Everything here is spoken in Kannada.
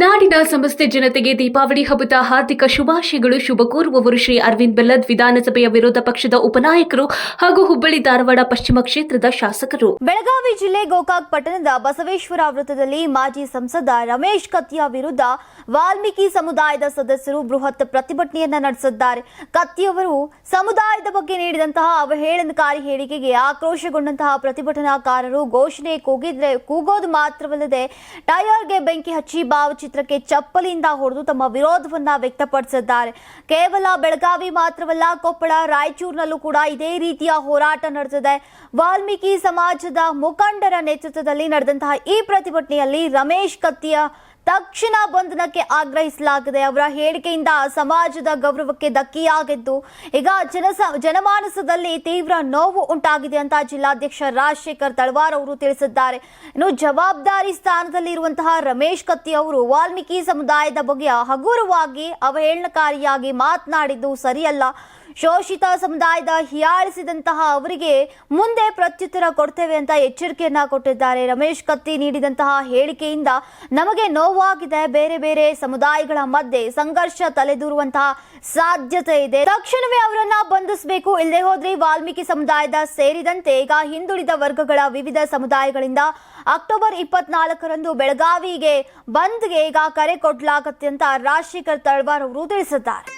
ನಾಡಿನ ಸಮಸ್ತ ಜನತೆಗೆ ದೀಪಾವಳಿ ಹಬ್ಬದ ಹಾರ್ದಿಕ ಶುಭಾಶಯಗಳು. ಶುಭ ಕೋರುವವರು ಶ್ರೀ ಅರವಿಂದ್ ಬೆಲ್ಲದ್ ವಿಧಾನಸಭೆಯ ವಿರೋಧ ಪಕ್ಷದ ಉಪನಾಯಕರು ಹಾಗೂ ಹುಬ್ಬಳ್ಳಿ ಧಾರವಾಡ ಪಶ್ಚಿಮ ಕ್ಷೇತ್ರದ ಶಾಸಕರು. ಬೆಳಗಾವಿ ಜಿಲ್ಲೆ ಗೋಕಾಕ್ ಪಟ್ಟಣದ ಬಸವೇಶ್ವರ ವೃತ್ತದಲ್ಲಿ ಮಾಜಿ ಸಂಸದ ರಮೇಶ್ ಕತ್ತಿಯ ವಿರುದ್ಧ ವಾಲ್ಮೀಕಿ ಸಮುದಾಯದ ಸದಸ್ಯರು ಬೃಹತ್ ಪ್ರತಿಭಟನೆಯನ್ನ ನಡೆಸಿದ್ದಾರೆ. ಕತ್ತಿಯವರು ಸಮುದಾಯದ ಬಗ್ಗೆ ನೀಡಿದಂತಹ ಅವಹೇಳನಕಾರಿ ಹೇಳಿಕೆಗೆ ಆಕ್ರೋಶಗೊಂಡಂತಹ ಪ್ರತಿಭಟನಾಕಾರರು ಘೋಷಣೆ ಕೂಗಿದ್ರೆ ಕೂಗೋದು ಮಾತ್ರವಲ್ಲದೆ ಟೈರ್ಗೆ ಬೆಂಕಿ ಹಚ್ಚಿ ಭಾವಚಿತ್ರಕ್ಕೆ ಚಪ್ಪಲಿಯಿಂದ ಹೊಡೆದು ತಮ್ಮ ವಿರೋಧವನ್ನ ವ್ಯಕ್ತಪಡಿಸಿದ್ದಾರೆ. ಕೇವಲ ಬೆಳಗಾವಿ ಮಾತ್ರವಲ್ಲ, ಕೊಪ್ಪಳ, ರಾಯಚೂರಿನಲ್ಲೂ ಕೂಡ ಇದೇ ರೀತಿಯ ಹೋರಾಟ ನಡೆಸಿದೆ ವಾಲ್ಮೀಕಿ ಸಮಾಜದ ಮುಖಂಡರ ನೇತೃತ್ವದಲ್ಲಿ ನಡೆದಂತಹ ಈ ಪ್ರತಿಭಟನೆಯಲ್ಲಿ ರಮೇಶ್ ಕತ್ತಿಯ ತಕ್ಷಣ ಬಂಧನಕ್ಕೆ ಆಗ್ರಹಿಸಲಾಗಿದೆ. ಅವರ ಹೇಳಿಕೆಯಿಂದ ಸಮಾಜದ ಗೌರವಕ್ಕೆ ಧಕ್ಕೆಯಾಗಿದ್ದು, ಈಗ ಜನಸ, ಜನಮಾನಸದಲ್ಲಿ ತೀವ್ರ ನೋವು ಉಂಟಾಗಿದೆ ಅಂತ ಜಿಲ್ಲಾಧ್ಯಕ್ಷ ರಾಜಶೇಖರ್ ತಳವಾರ್ ಅವರು ತಿಳಿಸಿದ್ದಾರೆ. ಇನ್ನು ಜವಾಬ್ದಾರಿ ಸ್ಥಾನದಲ್ಲಿ ಇರುವಂತಹ ರಮೇಶ್ ಕತ್ತಿ ಅವರು ವಾಲ್ಮೀಕಿ ಸಮುದಾಯದ ಬಗ್ಗೆ ಹಗುರವಾಗಿ ಅವಹೇಳನಕಾರಿಯಾಗಿ ಮಾತನಾಡಿದ್ದು ಸರಿಯಲ್ಲ. ಶೋಷಿತ ಸಮುದಾಯದ ಹಿಯಾಳಿಸಿದಂತಹ ಅವರಿಗೆ ಮುಂದೆ ಪ್ರತ್ಯುತ್ತರ ಕೊಡ್ತೇವೆ ಅಂತ ಎಚ್ಚರಿಕೆಯನ್ನ ಕೊಟ್ಟಿದ್ದಾರೆ. ರಮೇಶ್ ಕತ್ತಿ ನೀಡಿದಂತಹ ಹೇಳಿಕೆಯಿಂದ ನಮಗೆ ನೋವಾಗಿದೆ. ಬೇರೆ ಬೇರೆ ಸಮುದಾಯಗಳ ಮಧ್ಯೆ ಸಂಘರ್ಷ ತಲೆದೂರುವಂತಹ ಸಾಧ್ಯತೆ ಇದೆ. ತಕ್ಷಣವೇ ಅವರನ್ನ ಬಂಧಿಸಬೇಕು. ಇಲ್ಲದೆ ಹೋದ್ರೆ ವಾಲ್ಮೀಕಿ ಸಮುದಾಯದ ಸೇರಿದಂತೆ ಈಗ ಹಿಂದುಳಿದ ವರ್ಗಗಳ ವಿವಿಧ ಸಮುದಾಯಗಳಿಂದ ಅಕ್ಟೋಬರ್ ಇಪ್ಪತ್ನಾಲ್ಕರಂದು ಬೆಳಗಾವಿಗೆ ಬಂದ್ಗೆ ಈಗ ಕರೆ ಕೊಡ್ಲಾಗತ್ತೆ ಅಂತ ರಾಜಶೇಖರ್ ತಳವಾರ್ ಅವರು ತಿಳಿಸಿದ್ದಾರೆ.